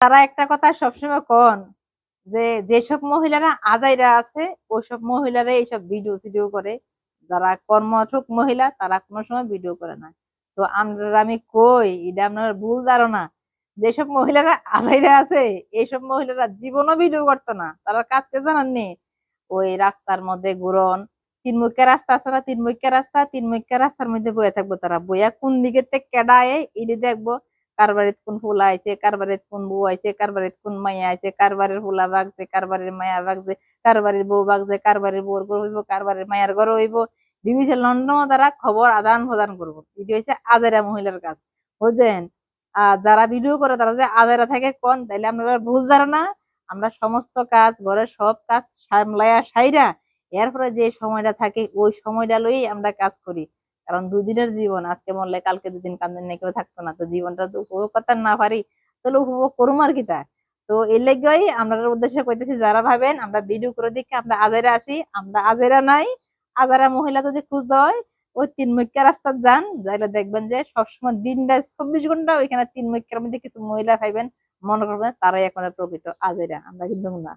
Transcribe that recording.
তারা একটা কথা সবসময় কন যে, যেসব মহিলারা আজাইরা আছে, ওইসব মহিলারা এইসব ভিডিও সিডিও করে। যারা কর্মঠক মহিলা, তারা কোনো সময় ভিডিও করে না। তো আমরা আমি কই, এটা আপনার ভুল ধারণা। যেসব মহিলারা আজাইরা আছে, এইসব মহিলারা জীবনও ভিডিও করতো না। তারা কাজকে জানাননি ওই রাস্তার মধ্যে ঘুরন, তিন রাস্তা আছে না, তিন রাস্তা, তিন রাস্তার মধ্যে বয়ে থাকব তারা। বইয়া কোন দিকে কেডায় এটি দেখব। কার বাড়িতে কোন ফুলা আইছে কার বাড়িতে কোন বউ আইছে কার বাড়িতে কোন মাইয়া আইছে কার বাড়ির ফুলা বাগছে কার বাড়ির মায়া বাগছে কার বাড়ির বউ বাগছে কার বাড়ির বউর ঘর হইব কার বাড়ির মায়ের ঘর হইব। বিভিন্ন লন্ডন দ্বারা খবর আদান প্রদান করব। এটি হচ্ছে আজেরা মহিলার কাজ। বুঝছেন? আর যারা ভিডিও করে তারা যে আজেরা থাকে কোন? তাইলে আপনারা ভুল ধারণা। আমরা সমস্ত কাজ, ঘরের সব কাজ সামলায়া সাইরা, এরপরে যে সময়টা থাকে ওই সময়টা লই আমরা কাজ করি। কারণ দুদিনের জীবন, আজকে মরলে কালকে দুদিন কান্দেন না কেউ থাকতো না। তো জীবনটা তো উপভোগ করতে না পারি, তাহলে উপভোগ করুম আর কি তা? তো এর লেগেই আমরা উদ্দেশ্যে কইতেছি, যারা ভাবেন আমরা ভিডিও করে দেখি, আমরা আজেরা আছি, আমরা আজেরা নাই। আজারা মহিলা যদি খুঁজ হয় ওই তিন মুখ্যা রাস্তা যান, যাইলে দেখবেন যে সবসময় দিনটা চব্বিশ ঘণ্টা ওইখানে তিন মুখ্যার মধ্যে কিছু মহিলা পাইবেন মনে করবেন তারাই এখন প্রকৃত আজেরা আমরা কিন্তু না।